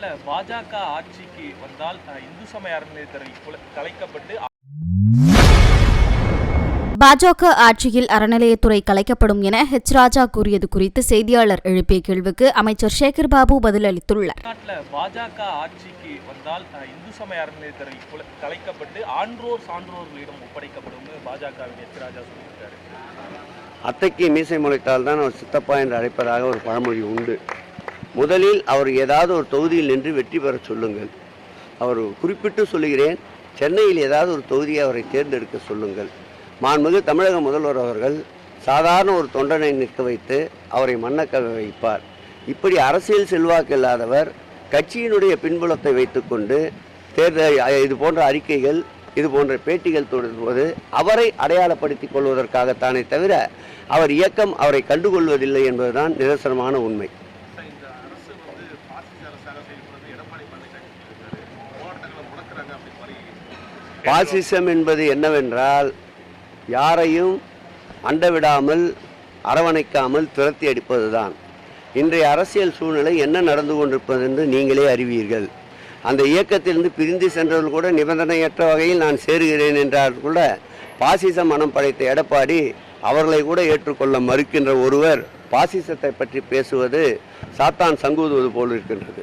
தமிழ்நாட்டில் பாஜக ஆட்சிக்கு வந்தால் இந்து சமய அறநிலையத்துறை குல- கலைக்கப்பட்டு பாஜக ஆட்சியில் அறநிலையத்துறை கலைக்கப்படும் என ஹெச் ராஜா கூறியது குறித்து செய்தியாளர் எழுப்பிய கேள்விக்கு அமைச்சர் சேகர் பாபு பதிலளித்துள்ளார். பாஜக ஆட்சிக்கு வந்தால் இந்து சமய அறநிலையத்துறை குல- கலைக்கப்பட்டு ஆன்றோர் சான்றோர்களிடம் ஒப்படைக்கப்படும்னு பாஜகவின் எச் ராஜா சொல்லியிருக்காரு. அத்தைக்கு மீசை முளைத்தால் தான் அவர் சித்தப்பா என்று அழைப்பதாக ஒரு பழமொழி உண்டு. முதலில் அவர் ஏதாவது ஒரு தொகுதியில் நின்று வெற்றி பெறச் சொல்லுங்கள். அவர் குறிப்பிட்டு சொல்லுகிறேன் சென்னையில் ஏதாவது ஒரு தொகுதியை அவரை தேர்ந்தெடுக்க சொல்லுங்கள். மாண்புமிகு தமிழக முதல்வர் அவர்கள் சாதாரண ஒரு தொண்டனை நிற்க வைத்து அவரை மன்னக்க வைப்பார். இப்படி அரசியல் செல்வாக்கு இல்லாதவர் கட்சியினுடைய பின்புலத்தை வைத்துக்கொண்டு தேர்தல் இது போன்ற அறிக்கைகள் இது போன்ற பேட்டிகள் தொடரும்போது அவரை அடையாளப்படுத்திக் கொள்வதற்காகத்தானே தவிர அவர் இயக்கம் அவரை கண்டுகொள்வதில்லை என்பதுதான் நிதர்சனமான உண்மை. பாசிசம் என்பது என்னவென்றால் யாரையும் அண்டவிடாமல் அரவணைக்காமல் துரத்தி அடிப்பதுதான். இன்றைய அரசியல் சூழ்நிலை என்ன நடந்து கொண்டிருப்பது என்று நீங்களே அறிவீர்கள். அந்த இயக்கத்திலிருந்து பிரிந்து சென்றவர்கள் கூட நிபந்தனையற்ற வகையில் நான் சேருகிறேன் என்றால் கூட பாசிச மனம் படைத்த எடப்பாடி அவர்களை கூட ஏற்றுக்கொள்ள மறுக்கின்ற ஒருவர் பாசிசத்தை பற்றி பேசுவது சாத்தான் சங்கூதுவது போல் இருக்கின்றது.